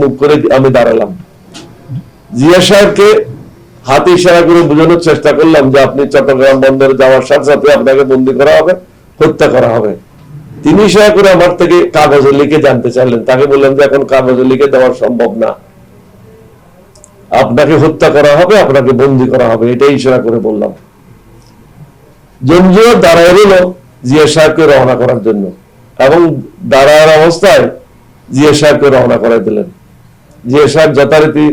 মুখ করে আমি দাঁড়ালাম। জিয়া সাহেবকে হাত ইশারা করে বোঝানোর চেষ্টা করলাম যে আপনি চট্টগ্রাম বন্দরে যাওয়ার সাথে সাথে আপনাকে বন্দি করা হবে, হত্যা করা হবে। তিনি ইশারা করে আমার থেকে কাগজে লিখে জানতে চাইলেন। তাকে বললাম যে এখন কাগজে লিখে দেওয়া সম্ভব না। আপনাকে হত্যা করা হবে, আপনাকে বন্দি করা হবে, এটাই ইশারা করে বললাম। জঞ্জুয়া দাঁড়ায় রইল জিয়া সাহেবকে রওনা করার জন্য এবং দাঁড়ার অবস্থায় জিয়া সাহেবকে রওনা করে দিলেন। জিয়া সাহেব যথারীতি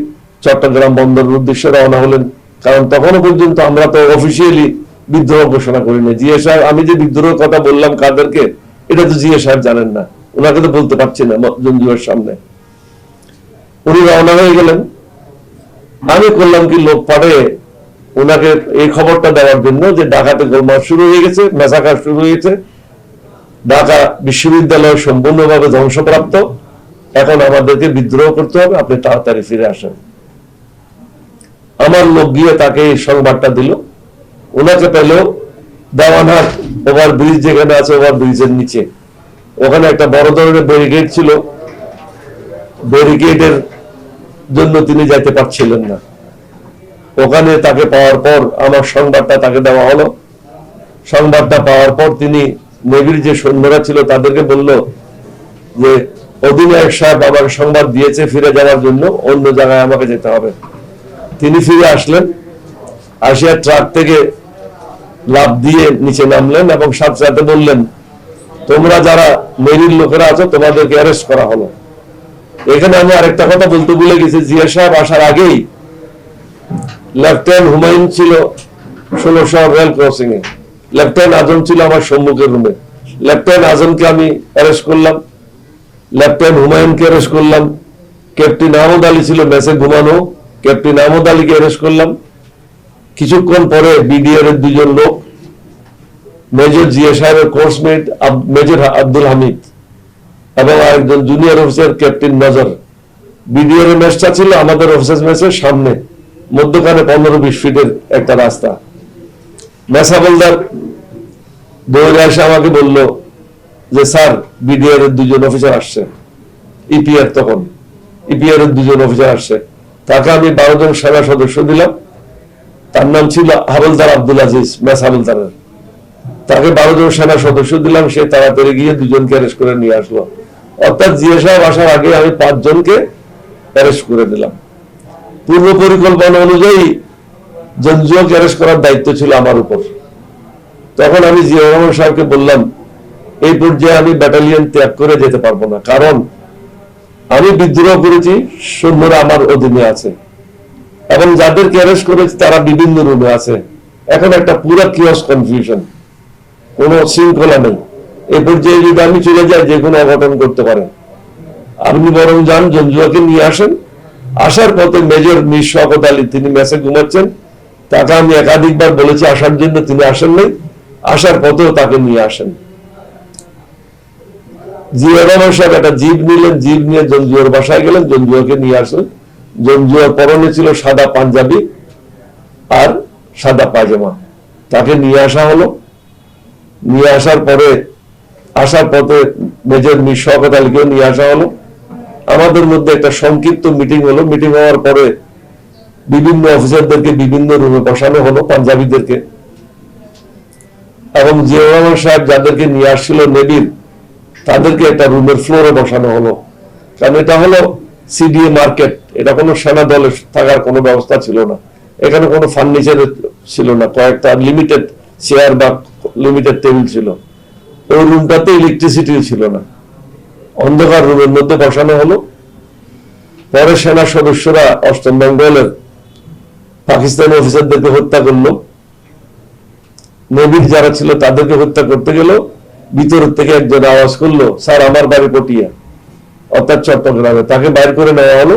চট্টগ্রাম বন্দরের উদ্দেশ্যে রওনা হলেন। কারণ তখনও পর্যন্ত আমরা তো অফিসিয়ালি বিদ্রোহ ঘোষণা করিনি। জিয়া সাহেব, আমি যে বিদ্রোহের কথা বললাম কাদেরকে, এটা তো জিয়া সাহেব জানেন না। ওনাকে তো বলতে পারছি না জঞ্জুয়ের সামনে। উনি রওনা হয়ে গেলেন। আমি করলাম কি, লোক পাঠিয়ে ওনাকে এই খবরটা দেওয়ার জন্য যে ঢাকাতে গোলমাল শুরু হয়ে গেছে মেসাকার শুরু হয়েছে। ঢাকা বিশ্ববিদ্যালয় সম্পূর্ণভাবে ধ্বংসপ্রাপ্ত। এখন আমাদেরকে বিদ্রোহ করতে হবে, আপনি তাড়াতাড়ি ফিরে আসেন। আমার লোক গিয়ে তাকে এই সংবাদটা দিল। ওনাকে পেল দেওয়ানহাট ওভার ব্রিজ, যেখানে আছে ওভার ব্রিজের নিচে। ওখানে একটা বড় ধরনের ব্যারিকেড ছিল। ব্যারিকেডের জন্য তিনি যাইতে পারছিলেন না। ওখানে তাকে পাওয়ার পর আমার সংবাদটা তাকে দেওয়া হলো। সংবাদটা পাওয়ার পর তিনি নেভির যে সৈন্যরা ছিল তাদেরকে বলল যে অধিনায়ক সাহেব আমাকে সংবাদ দিয়েছে ফিরে যাওয়ার জন্য, অন্য জায়গায় আমাকে যেতে হবে। তিনি ফিরে আসলেন, আসিয়া ট্রাক থেকে লাভ দিয়ে নিচে নামলেন এবং সাথে সাথে বললেন, তোমরা যারা মেরির লোকেরা আছো, তোমাদেরকে অ্যারেস্ট করা হলো। এখানে আমি আরেকটা কথা বলতে ভুলে গেছি, জিয়া সাহেব আসার আগেই লেফটেন্যান্ট হুমায়ুন ছিল ষোলোশো রেল ক্রসিং এ লেফটেন্যান্ট আজম ছিল আমার সম্মুখের রুমে লেফটেন্যান্ট আজমকে আমি অ্যারেস্ট করলাম। লেফটেন্যান্ট হুমায়ুনকে অ্যারেস্ট করলাম। ক্যাপ্টেন আহমদ আলী ছিল মেসে ঘুমানো। ক্যাপ্টেন আহমদ আলীকে অ্যারেস্ট করলাম। কিছুক্ষণ পরে বিডিআর এর দুজন লোক, মেজর জিয়া সাহেবের কোর্সমেট মেজর আব্দুল হামিদ এবং আরেকজন junior officer captain Nazar. BDR এর মেসটা ছিল আমাদের অফিসার মেসের সামনে, মধ্যখানে পনেরো বিশ ফিটের একটা রাস্তা। মেসা বলদার দৌড়ে এসে আমাকে বলল যে স্যার বিডিআর এর দুজন অফিসার আসছে। ইপিআর তখন। ইপিআর এর দুজন অফিসার আসছে। তাকে আমি বারো জন সেনা সদস্য দিলাম। তার নাম ছিল হাবলদার আব্দুল আজিজ, মেস হাবলদারের। তাকে বারো জন সেনা সদস্য দিলাম, সে তাড়াতাড়ি গিয়ে দুজনকে অ্যারেস্ট করে নিয়ে আসলো। অর্থাৎ জিয়া সাহেব আসার আগে আমি পাঁচজনকে অ্যারেস্ট করে দিলাম। পূর্ব পরিকল্পনা অনুযায়ী জঞ্জুয়াকে অ্যারেস্ট করার দায়িত্ব ছিল আমার উপর। তখন আমি জিয়া রহমান সাহেবকে বললাম এই পর্যায়ে আমি ব্যাটালিয়ন ত্যাগ করে যেতে পারব না। কারণ আমি বিদ্রোহ করেছি, সৈন্যরা আমার অধীনে আছে। এবং যাদেরকে অ্যারেস্ট করেছি, তারা বিভিন্ন রুমে আছে। এখন একটা পুরো কিয়স কনফিউশন কোনো শৃঙ্খলা নেই। এই পর্যায়ে যদি আমি চলে যাই, যে কোনো অঘটন করতে পারে। আপনি বরং যান, জঞ্জুয়াকে নিয়ে আসেন। আসার পথে মেজর মির শকত আলী, তিনি মেসে ঘুমাচ্ছেন। তাকে আমি একাধিকবার বলেছি, আসার জন্য তিনি আসেন নাই। আসার পথেও তাকে নিয়ে আসেন। জিয়া রহমান সাহেব একটা জিপ নিলেন জিপ নিয়ে জঞ্জুয়ার বাসায় গেলেন জঞ্জুয়াকে নিয়ে আসলেন। জঞ্জুয়ার পরনে ছিল সাদা পাঞ্জাবি, আর সাদা পায়জামা। তাকে নিয়ে আসা হলো। নিয়ে আসার পরে, আসার পথে মেজর আলীকেও নিয়ে আসা হলো। আমাদের মধ্যে একটা সংক্ষিপ্ত মিটিং হলো। মিটিং হওয়ার পরে বিভিন্ন অফিসারদেরকে বিভিন্ন রুমে বসানো হলো, পাঞ্জাবিদেরকে। এবং জিয়া সাহেব যাদেরকে নিয়ে আসছিল, নেবির তাদেরকে একটা রুমের ফ্লোরে বসানো হলো। কারণ এটা হলো সিডিএ মার্কেট, এটা কোনো সেনা দলে থাকার কোনো ব্যবস্থা ছিল না। এখানে কোনো ফার্নিচার ছিল না, কয়েকটা লিমিটেড চেয়ার বা লিমিটেড টেবিল ছিল। ওই রুমটাতে ইলেকট্রিসিটি ছিল না। অন্ধকার রুমের মধ্যে বসানো হলো। পরে সেনা সদস্যরা অষ্টম বেঙ্গলের পাকিস্তানি অফিসারদেরকে হত্যা করল। নেভির যারা ছিল তাদেরকে হত্যা করতে গেল ভিতরের থেকে একজন আওয়াজ করল, স্যার, আমার বাড়ি পটিয়া। অর্থাৎ চট্টগ্রামে। তাকে বাইর করে নেওয়া হলো।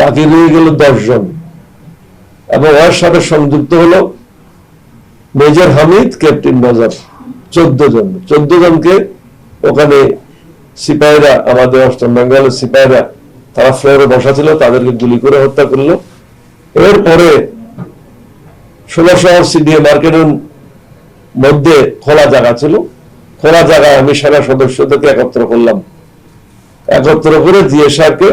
বাকি রয়ে গেল দশ জন এবং ওর সাথে সংযুক্ত হলো মেজর হামিদ, ক্যাপ্টেন নজর চোদ্দ জন। চোদ্দ জনকে ওখানে সিপাহীরা আমাদের অষ্টম বেঙ্গলের সিপাহীরা তারা ফ্লোরে বসা ছিল, তাদেরকে গুলি করে হত্যা করল। এরপরে ষোলো শহর সিডিএ মার্কেটের মধ্যে খোলা জায়গা ছিল। খোলা জায়গায় আমি সেনা সদস্যদেরকে একত্র করলাম। একত্র করে জিএ সাহেবকে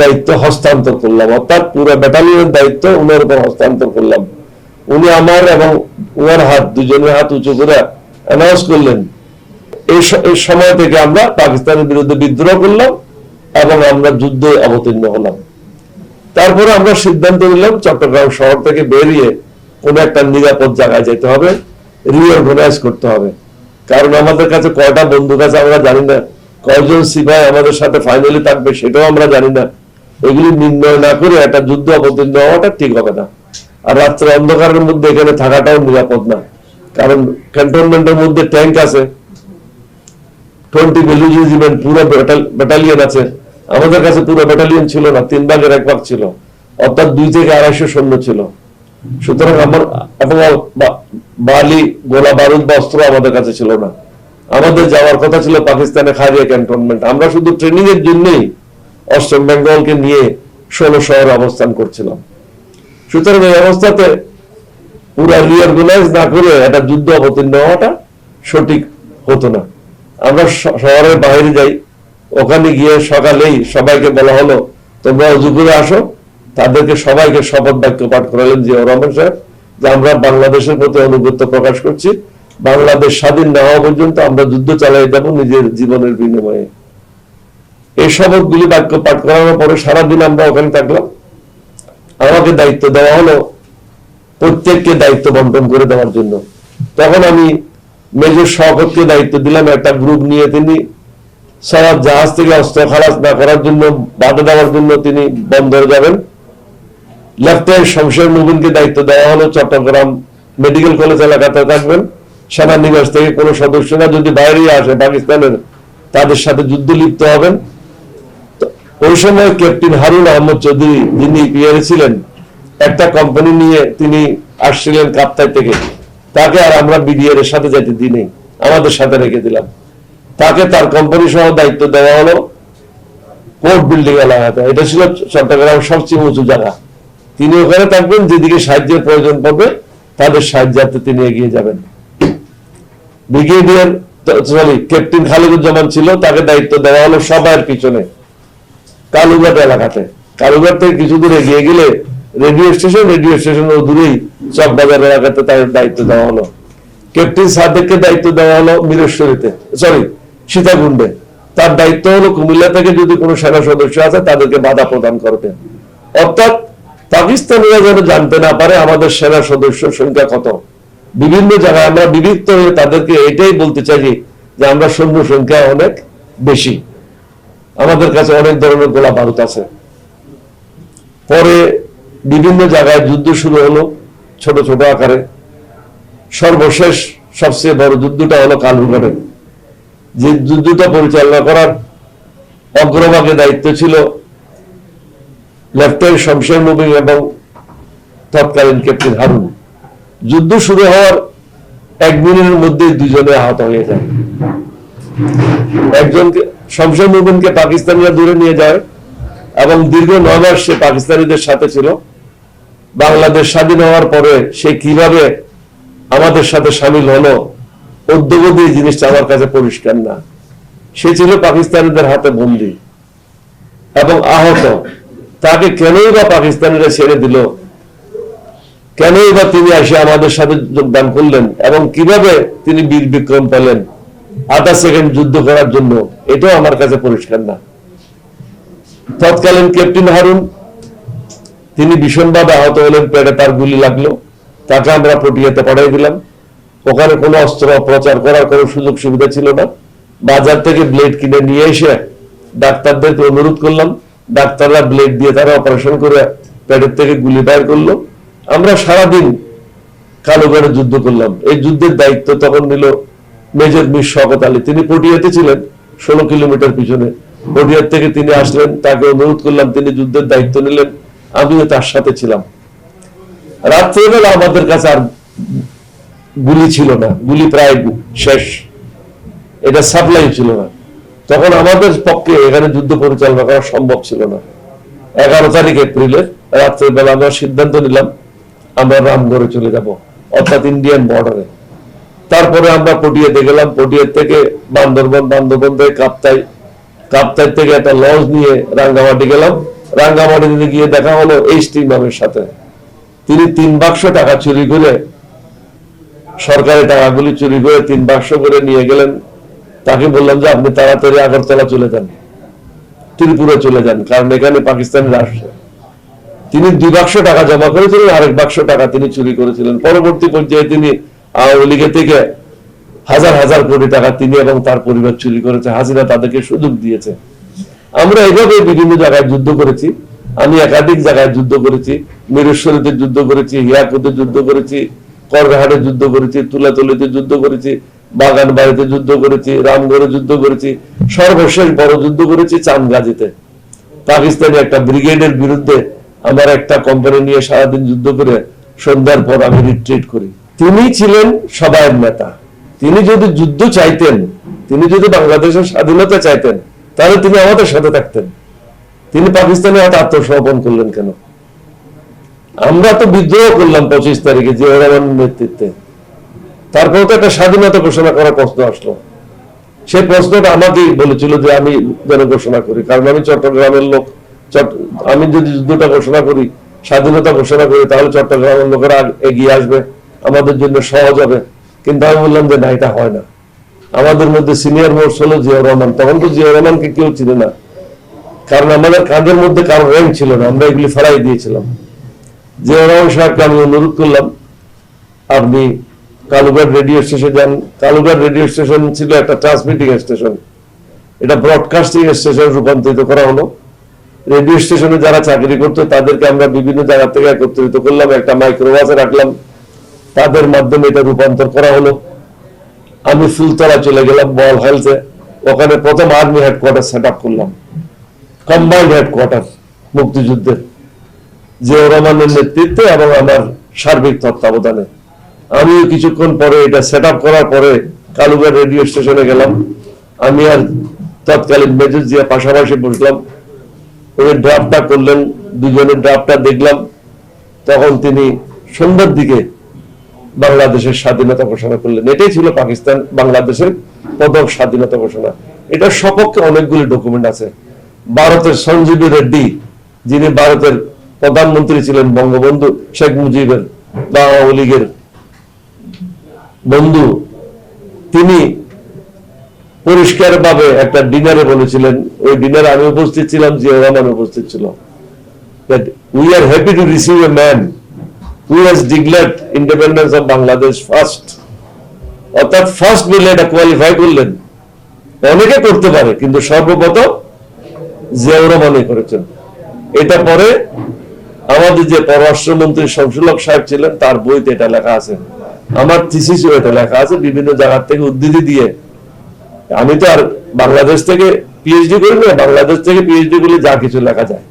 দায়িত্ব হস্তান্তর করলাম। অর্থাৎ পুরো ব্যাটালিয়নের দায়িত্ব উনার উপর হস্তান্তর করলাম। উনি আমার এবং উনার হাত, দুজনের হাত উঁচু করে অ্যানাউন্স করলেন। এই সময় থেকে আমরা পাকিস্তানের বিরুদ্ধে বিদ্রোহ করলাম এবং আমরা যুদ্ধে অবতীর্ণ হলাম। তারপরে আমরা সিদ্ধান্ত নিলাম চট্টগ্রাম শহর থেকে বেরিয়ে কোন একটা নিরাপদ জায়গায় যেতে হবে। রিঅর্গানাইজ করতে হবে। কারণ আমাদের কাছে কয়টা বন্দুক আছে আমরা জানি না। কয়জন সিপাহি আমাদের সাথে ফাইনালি থাকবে সেটাও আমরা জানি না। এগুলি নির্ণয় না করে একটা যুদ্ধ অবতীর্ণ হওয়াটা ঠিক হবে না। আর রাত্রে অন্ধকারের মধ্যে এখানে থাকাটাও নিরাপদ না। কারণ ক্যান্টনমেন্টের মধ্যে ট্যাঙ্ক আছে। টোয়েন্টি রেজিমেন্ট পুরো ব্যাটালিয়ন আছে। আমাদের কাছে পুরো ব্যাটালিয়ন ছিল না, তিন ভাগের এক ভাগ ছিল। অর্থাৎ দুই থেকে আড়াইশো সৈন্য ছিল। সুতরাং আমার এবং বালি, গোলা বারুদ বা অস্ত্র আমাদের কাছে ছিল না। আমাদের যাওয়ার কথা ছিল পাকিস্তানে খারিয়া ক্যান্টনমেন্ট। আমরা শুধু ট্রেনিং এর জন্যই বেঙ্গলকে নিয়ে অবস্থান করছিলাম। সুতরাং এই অবস্থাতে পুরা রিঅর্গানাইজ না করে একটা যুদ্ধ অবতীর্ণ হওয়াটা সঠিক হতো না। আমরা শহরের বাইরে যাই। ওখানে গিয়ে সকালেই সবাইকে বলা হলো, তোমরা অজু করে আসো। তাদেরকে সবাইকে শপথ বাক্য পাঠ করালেন জিয়া রহমান সাহেব, যে আমরা বাংলাদেশের প্রতি অনুগত্য প্রকাশ করছি। বাংলাদেশ স্বাধীন না হওয়া পর্যন্ত আমরা যুদ্ধ চালাই যাব নিজের জীবনের বিনিময়ে। এই শপথগুলি বাক্য পাঠ করানোর পরে সারাদিন আমরা ওখানে থাকলাম। আমাকে দায়িত্ব দেওয়া হলো, প্রত্যেককে দায়িত্ব বন্টন করে দেওয়ার জন্য। তখন আমি মেজর শওকতকে দায়িত্ব দিলাম, একটা গ্রুপ নিয়ে তিনি সারা জাহাজ থেকে অস্ত্র খালাস না করার জন্য বাধা দেওয়ার জন্য তিনি বন্দরে যাবেন। লেফটেন্যান্ট শমশের মুবিনকে দায়িত্ব দেওয়া হলো। চট্টগ্রাম মেডিকেল কলেজ এলাকাতে থাকবেন। সেনানিবাস থেকে কোনো সদস্যরা যদি বাইরে আসে পাকিস্তানের, তাদের সাথে যুদ্ধ লিপ্ত হবেন। ওই সময় ক্যাপ্টেন হারুন আহমদ চৌধুরী যিনি পিয়ারে ছিলেন, একটা কোম্পানি নিয়ে তিনি আসছিলেন কাপ্তাই থেকে। তাকে আর আমরা বিডিআর এর সাথে যেতে দিই আমাদের সাথে রেখে দিলাম। তাকে তার কোম্পানি সহ দায়িত্ব দেওয়া হলো। কোর্ট বিল্ডিং এলাকাতে। এটা ছিল চট্টগ্রাম সবচেয়ে উঁচু জায়গা। তিনি ওখানে থাকবেন, যেদিকে সাহায্যের প্রয়োজন পড়বে, তাদের সাহায্যার্থে তিনি এগিয়ে যাবেন। ব্রিগেডিয়ার সরি ক্যাপ্টেন খালিদুজ্জামান ছিল, তাকে দায়িত্ব দেওয়া হলো সবার পিছনে, কালুঘাট এলাকাতে। কালুঘাট থেকে কিছু দূর এগিয়ে গেলে রেডিও স্টেশন, রেডিও স্টেশনের দূরেই চকবাজার এলাকাতে তার দায়িত্ব দেওয়া হলো। ক্যাপ্টেন সাদেককে দায়িত্ব দেওয়া হলো মিরেশ্বরীতে সরি সীতাকুণ্ডে। তার দায়িত্ব হলো কুমিল্লা থেকে যদি কোনো সেনা সদস্য আছে তাদেরকে বাধা প্রদান করবেন অর্থাৎ পাকিস্তানিরা যেন জানতে না পারে আমাদের সেনা সদস্য সংখ্যা কত। বিভিন্ন জায়গায় আমরা বিভক্ত হয়ে তাদেরকে এটাই বলতে চাই যে আমরা সৈন্য সংখ্যা অনেক বেশি। আমাদের কাছে অনেক ধরনের গোলা বারুদ আছে। পরে বিভিন্ন জায়গায় যুদ্ধ শুরু হলো ছোট ছোট আকারে। সর্বশেষ সবচেয়ে বড় যুদ্ধটা হলো কালুঘাটে যে যুদ্ধটা পরিচালনা করার অগ্রভাগে দায়িত্ব ছিল লেফটেন্যান্ট শমশের মুবিন এবং তৎকালীন ক্যাপ্টেন হারুন। যুদ্ধ শুরু হওয়ার এক মিনিটের মধ্যে দুজনে আহত হয়ে যায়। একজনকে শমশের মুবিনকে পাকিস্তানিরা দূরে নিয়ে যায় এবং দীর্ঘ নয় মাস সে পাকিস্তানিদের সাথে ছিল। বাংলাদেশ স্বাধীন হওয়ার পরে সে কীভাবে আমাদের সাথে সামিল হলো উদ্যোগী জিনিসটা আমার কাছে পরিষ্কার না। সে ছিল পাকিস্তানিদের হাতে বন্দী এবং আহত। তাকে কেনই বা পাকিস্তানিরা ছেড়ে দিল? কেনই বা তিনি এসে আমাদের সাথে যোগদান করলেন? এবং কীভাবে তিনি বীর বিক্রম পেলেন? আধা সেকেন্ড যুদ্ধ করার জন্য। এটাও আমার কাছে পরিষ্কার না। তৎকালীন ক্যাপ্টেন হারুন, তিনি ভীষণভাবে আহত হলেন, পেটে তার গুলি লাগল। তাকে আমরা পটিয়াতে পাঠাই দিলাম। ওখানে কোনো অস্ত্র প্রচার করার কোনো সুযোগ সুবিধা ছিল না। বাজার থেকে ব্লেড কিনে নিয়ে এসে ডাক্তারদেরকে অনুরোধ করলাম ডাক্তাররা ব্লেড দিয়ে তারা অপারেশন করে পেটের থেকে গুলি বাইর করল। আমরা সারাদিন কালোগড়ে যুদ্ধ করলাম। এই যুদ্ধের দায়িত্ব তখন নিল মেজর মির শওকত আলী। তিনি পটিয়াতে ছিলেন ষোলো কিলোমিটার পিছনে। পটিয়ার থেকে তিনি আসলেন, তাকে অনুরোধ করলাম, তিনি যুদ্ধের দায়িত্ব নিলেন, আমিও তার সাথে ছিলাম। রাত্রেবেলা আমাদের কাছে আর গুলি ছিল না। গুলি প্রায় শেষ। এটা সাপ্লাই ছিল না। তখন আমাদের পক্ষে এখানে যুদ্ধ পরিচালনা করা সম্ভব ছিল না। এগারো তারিখ এপ্রিলের রাত্রের বেলা আমরা সিদ্ধান্ত নিলাম, আমরা রামগড়ে চলে যাব, অর্থাৎ ইন্ডিয়ান বর্ডারে। তারপরে আমরা পটিয়াতে গেলাম, পটিয়ার থেকে বান্দরবন বান্দরবন থেকে কাপ্তাই। কাপ্তাই থেকে একটা লঞ্চ নিয়ে রাঙ্গামাটি গেলাম। রাঙ্গামাটিতে গিয়ে দেখা হলো এইচ টি ইমামের সাথে। তিনি তিন বাক্স টাকা চুরি করে, সরকারি টাকাগুলি চুরি করে তিন বাক্স করে নিয়ে গেলেন। তাকে বললাম যে, আপনি তাড়াতাড়ি আগরতলা চলে যান। ত্রিপুরা চলে যান, কারণ এখানে পাকিস্তানের আসছে তিনি দুই বাক্স টাকা জমা করেছিলেন, আরেক বাক্স টাকা তিনি চুরি করেছিলেন। পরবর্তী পর্যায়ে তিনি আওয়ামী লীগের থেকে হাজার হাজার কোটি টাকা তিনি এবং তার পরিবার চুরি করেছে। হাসিনা তাদেরকে সুযোগ দিয়েছে। আমরা এভাবে বিভিন্ন জায়গায় যুদ্ধ করেছি। আমি একাধিক জায়গায় যুদ্ধ করেছি। মিরেশ্বরীতে যুদ্ধ করেছি, হিয়াকুতে যুদ্ধ করেছি করঘাটে যুদ্ধ করেছি, তুলাতলিতে যুদ্ধ করেছি। বাগান বাড়িতে যুদ্ধ করেছি, রামগড়ে যুদ্ধ করেছি, সর্বশেষ বড় যুদ্ধ করেছি চান্দগাজিতে পাকিস্তানি একটা ব্রিগেডের বিরুদ্ধে আমার একটা কোম্পানি নিয়ে সারাদিন যুদ্ধ করে সন্ধ্যার পর আমি রিট্রিট করি। তিনি ছিলেন সবাইয়ের নেতা। তিনি যদি যুদ্ধ চাইতেন, তিনি যদি বাংলাদেশের স্বাধীনতা চাইতেন, তাহলে তিনি আমাদের সাথে থাকতেন। তিনি পাকিস্তানে হাতে আত্মসমর্পণ করলেন কেন? আমরা তো বিদ্রোহ করলাম পঁচিশ তারিখে জিয়া রহমানের নেতৃত্বে। তারপর তো একটা স্বাধীনতা ঘোষণা করার প্রশ্ন আসলো। সেই প্রশ্নটা আমাকেই বলেছিল যে আমি যেন ঘোষণা করি, কারণ আমি চট্টগ্রামের লোক। আমি যদি যুদ্ধটা ঘোষণা করি, স্বাধীনতা ঘোষণা করি, তাহলে চট্টগ্রামের লোকেরা এগিয়ে আসবে, আমাদের জন্য সহজ হবে। কিন্তু আমি বললাম যে না, এটা হয় না। আমাদের মধ্যে সিনিয়র মোর্স হলো জিয়া রহমান, তখন তো জিয়া রহমানকে কেউ চিনে না। কারণ আমাদের কাঁধের মধ্যে কারও র্যাঙ্ক ছিল না, আমরা এগুলি ফেরাই দিয়েছিলাম। জিয়া রহমান সাহেবকে আমি অনুরোধ করলাম, আপনি কালুঘাট রেডিও স্টেশন যান। কালুঘাট রেডিও স্টেশন ছিল একটা ট্রান্সমিটিং স্টেশন এটা ব্রডকাস্টিং স্টেশন রূপান্তরিত করা হলো। রেডিও স্টেশনে যারা চাকরি করতো, তাদেরকে আমরা বিভিন্ন জায়গা থেকে একত্রিত করলাম, একটা মাইক্রোবাসে রাখলাম। তাদের মাধ্যমে এটা রূপান্তর করা হলো। আমি ফুলতলা চলে গেলাম বল হেলথে ওখানে প্রথম আর্মি হেডকোয়ার্টার সেট আপ করলাম। কম্বাইন্ড হেডকোয়ার্টার মুক্তিযুদ্ধের। জিয়া রহমানের নেতৃত্বে এবং আমার সার্বিক তত্ত্বাবধানে। আমি কিছুক্ষণ পরে এটা সেট করার পরে কালুঘাট রেডিও স্টেশনে গেলাম। আমি আর তৎকালীন মেজর জিয়া পাশাপাশি বসলাম। উনি ড্রাফটটা করলেন, দুজনের ড্রাফটটা দেখলাম। তখন তিনি সন্ধ্যার দিকে বাংলাদেশের স্বাধীনতা ঘোষণা করলেন। এটাই ছিল পাকিস্তান, বাংলাদেশের প্রথম স্বাধীনতা ঘোষণা। এটার সপক্ষে অনেকগুলি ডকুমেন্ট আছে। ভারতের সঞ্জীবী রেড্ডি, যিনি ভারতের প্রধানমন্ত্রী ছিলেন বঙ্গবন্ধু শেখ মুজিবের বা আওয়ামী লীগের বন্ধু, তিনি পরিষ্কার ভাবে একটা ডিনারে বলেছিলেন। ওই ডিনারে আমি উপস্থিত ছিলাম জিয়া রহমান উপস্থিত ছিল। অর্থাৎ ফার্স্ট মিলে এটা কোয়ালিফাই করলেন। অনেকে করতে পারে, কিন্তু সর্বপ্রথম জিয়াউর রহমানই করেছেন। এটা পরে আমাদের যে পররাষ্ট্রমন্ত্রী শমসুলক সাহেব ছিলেন, তার বইতে এটা লেখা আছে। আমার থিসিসও এটা লেখা আছে, বিভিন্ন জায়গা থেকে উদ্ধৃতি দিয়ে। আমি তো আর বাংলাদেশ থেকে পিএইচডি করি না বাংলাদেশ থেকে পিএইচডি করলে যা কিছু লেখা যায়।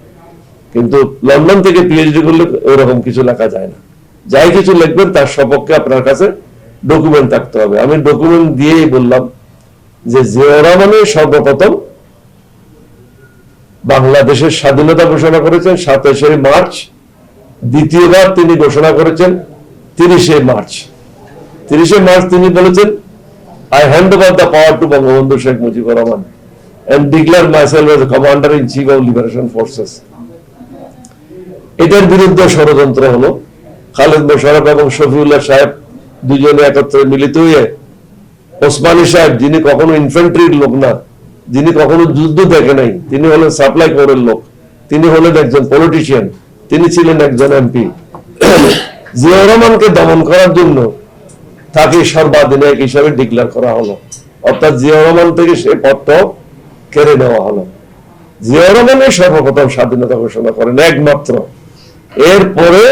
কিন্তু লন্ডন থেকে পিএইচডি করলে ওরকম কিছু লেখা যায় না। যাই কিছু লিখবেন, তার সপক্ষে আপনার কাছে ডকুমেন্ট থাকতে হবে। আমি ডকুমেন্ট দিয়েই বললাম যে জিয়া রহমানের সর্বপ্রথম বাংলাদেশের স্বাধীনতা ঘোষণা করেছেন, সাতাশে মার্চ, দ্বিতীয়বার তিনি ঘোষণা করেছেন, তিরিশে মার্চ। তিরিশে মার্চ তিনি বলেছেন hand over the power to Bangabandhu Sheikh Mujibur Rahman and declare myself as a commander in chief of liberation forces. এটার বিরুদ্ধে ষড়যন্ত্র হলো খালেদ মোশারফ এবং শফিউল্লাহ সাহেব দুজনে একত্রে মিলিত হয়ে ওসমানী সাহেব, যিনি কখনো ইনফেন্ট্রির লোক না, যিনি কখনো যুদ্ধ দেখে নাই, তিনি হলেন সাপ্লাই কোরের লোক, তিনি হলেন একজন পলিটিশিয়ান তিনি ছিলেন একজন এমপি জিয়া রহমানকে দমন করার জন্য তাকে সর্বাধিনায়ক হিসাবে ডিক্লেয়ার করা হলো। অর্থাৎ জিয়া রহমান থেকে সে পদটাও কেড়ে নেওয়া হলো। জিয়া রহমানের সর্বপ্রথম স্বাধীনতা ঘোষণা করেন, একমাত্র। এরপরে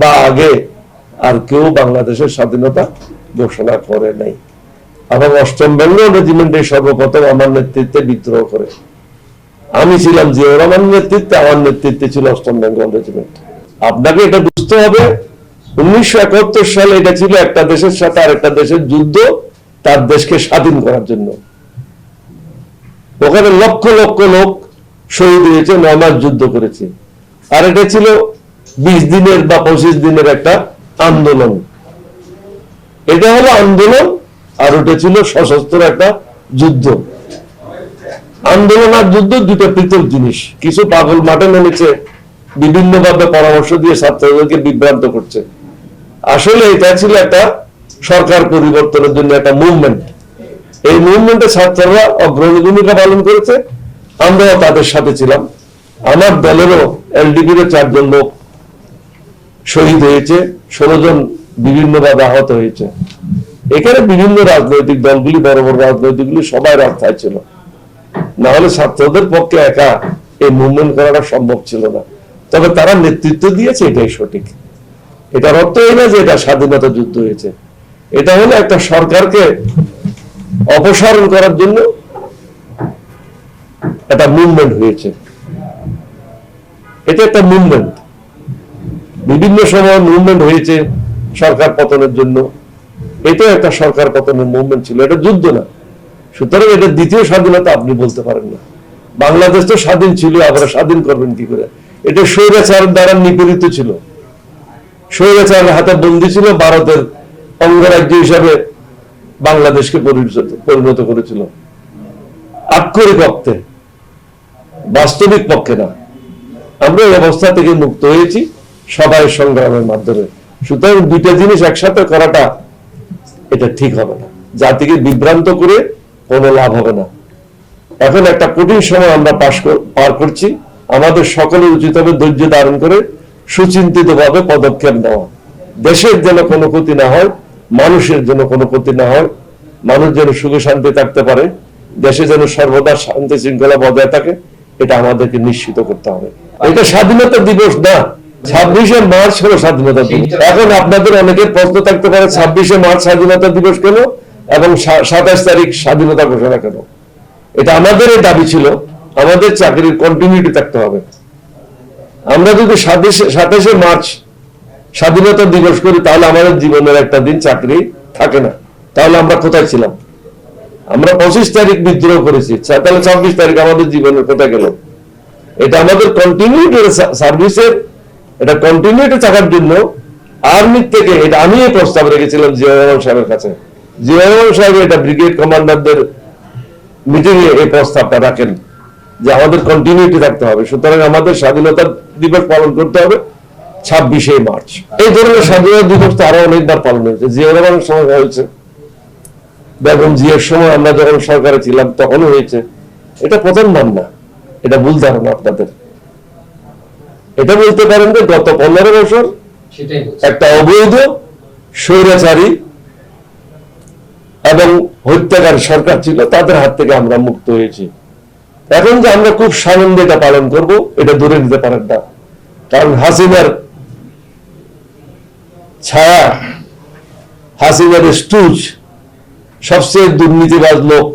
বা আগে আর কেউ বাংলাদেশের স্বাধীনতা ঘোষণা করে নাই। এবং অষ্টম বেঙ্গল রেজিমেন্টে সর্বপ্রথম আমার নেতৃত্বে বিদ্রোহ করে। আমি ছিলাম জিয়া রহমান নেতৃত্বে, আমার নেতৃত্বে ছিল অষ্টম বেঙ্গল রেজিমেন্ট আপনাকে এটা বুঝতে হবে উনিশশো একাত্তর সালে এটা ছিল একটা দেশের সাথে আরেকটা দেশের যুদ্ধ, তার দেশকে স্বাধীন করার জন্য। ওখানে লক্ষ লক্ষ লোক শহীদ হয়েছে নয় মাস যুদ্ধ করেছে। আর এটা ছিল বিশ দিনের বা পঁচিশ দিনের একটা আন্দোলন। এটা হলো আন্দোলন, আর ওটা ছিল সশস্ত্র একটা যুদ্ধ। আন্দোলন আর যুদ্ধ দুটো পৃথক জিনিস। কিছু পাগল মাঠে নেমেছে বিভিন্ন ভাবে পরামর্শ দিয়ে ছাত্রদেরকে বিভ্রান্ত করছে। আসলে এটা ছিল একটা সরকার পরিবর্তনের জন্য একটা মুভমেন্ট এই মুভমেন্টে ছাত্ররা অগ্রণী ভূমিকা পালন করেছে। আমরাও তাদের সাথে ছিলাম। আমার দলেরও এলডিপির চারজন লোক শহীদ হয়েছে, ষোলো জন বিভিন্নভাবে আহত হয়েছে। এখানে বিভিন্ন রাজনৈতিক দলগুলি, বড় বড় রাজনৈতিকগুলি সবাই রাস্তায় ছিল। না হলে ছাত্রদের পক্ষে একা এই মুভমেন্ট করাটা সম্ভব ছিল না। তবে তারা নেতৃত্ব দিয়েছে, এটাই সঠিক। এটার অর্থ এই না যে এটা স্বাধীনতা যুদ্ধ হয়েছে? এটা হলো একটা সরকারকে অপসারণ করার জন্য একটা মুভমেন্ট হয়েছে। এটা একটা মুভমেন্ট বিভিন্ন সময় মুভমেন্ট হয়েছে সরকার পতনের জন্য। এটা একটা সরকার পতনের মুভমেন্ট ছিল। এটা যুদ্ধ না। সুতরাং এটা দ্বিতীয় স্বাধীনতা আপনি বলতে পারেন না। বাংলাদেশ তো স্বাধীন ছিল আবার স্বাধীন করবেন কি করে? এটা স্বৈরাচার দ্বারা নিপীড়িত ছিল। স্বৈরাচারের হাতে বন্দী ছিল, ভারতের অঙ্গরাজ্য হিসাবে বাংলাদেশকে পরিণত করেছিল। আক্ষরিক অর্থে, বাস্তবিক পক্ষে না। আমরা এই অবস্থা থেকে মুক্ত হয়েছি, সবাই সংগ্রামের মাধ্যমে। সুতরাং দুইটা জিনিস একসাথে করাটা, এটা ঠিক হবে না। জাতিকে বিভ্রান্ত করে কোনো লাভ হবে না। এখন একটা কঠিন সময় আমরা পাশ পার করছি। আমাদের সকলের উচিত হবে ধৈর্য ধারণ করে সুচিন্তিত ভাবে পদক্ষেপ নেওয়া। দেশের যেন কোনো ক্ষতি না হয় মানুষের যেন কোনো ক্ষতি না হয় মানুষ যেন সুখে শান্তি থাকতে পারে দেশে যেন সর্বদা শান্তি শৃঙ্খলা বজায় থাকে এটা আমাদেরকে নিশ্চিত করতে হবে। এটা স্বাধীনতা দিবস না ছাব্বিশে মার্চ হলো স্বাধীনতা দিবস। এখন আপনাদের অনেকের প্রশ্ন থাকতে পারে ছাব্বিশে মার্চ স্বাধীনতা দিবস কেন এবং সাতাশ তারিখ স্বাধীনতা ঘোষণা কেন? এটা আমাদের দাবি ছিল আমাদের চাকরির কন্টিনিউটি থাকতে হবে। আমরা যদি সাতাশে সাতাশে মার্চ স্বাধীনতা দিবস করি, তাহলে আমাদের জীবনের একটা দিন চাকরি থাকে না। তাহলে আমরা কোথায় ছিলাম? আমরা পঁচিশ তারিখ বিদ্রোহ করেছি। তাহলে ছাব্বিশ তারিখ আমাদের জীবনের কোথায় গেল? এটা আমাদের কন্টিনিউটি সার্ভিসের এটা কন্টিনিউটি থাকার জন্য আর্মির থেকে এটা আমি প্রস্তাব রেখেছিলাম জিয়া সাহেবের কাছে। জিয়া সাহেব এটা ব্রিগেড কমান্ডারদের মিটিং এ এই প্রস্তাবটা রাখেন। যে আমাদের কন্টিনিউটি থাকতে হবে। সুতরাং আমাদের স্বাধীনতা দিবস পালন করতে হবে ছাব্বিশে মার্চ। এই ধরনের স্বাধীনতা দিবস তো আরও অনেকবার পালন হয়েছে। জিয়া রহমানের সময় হয়েছে। বেগম জিয়ার সময় আমরা যখন সরকারে ছিলাম তখনও হয়েছে। এটা প্রথমবার না এটা ভুল ধারণা আপনাদের। এটা বলতে পারেন যে গত পনেরো বছর একটা অবৈধ স্বৈরাচারী এবং হত্যাকার সরকার ছিল তাদের হাত থেকে আমরা মুক্ত হয়েছি। এখন যে আমরা খুব সানন্দে এটা পালন করব, এটা দূরে দিতে পারেন না। কারণ হাসিনার ছায়া, হাসিনার স্টুজ সবচেয়ে দুর্নীতিবাজ লোক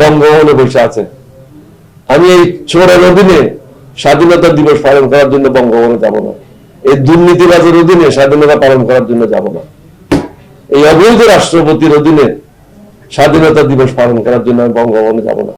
বঙ্গভবনে বসে আছে। আমি এই চোরের অধীনে স্বাধীনতা দিবস পালন করার জন্য বঙ্গভবনে যাব না। এই দুর্নীতিবাজের অধীনে স্বাধীনতা পালন করার জন্য যাব না। এই অবৈধ রাষ্ট্রপতির অধীনে স্বাধীনতা দিবস পালন করার জন্য আমি বঙ্গভবনে যাব না।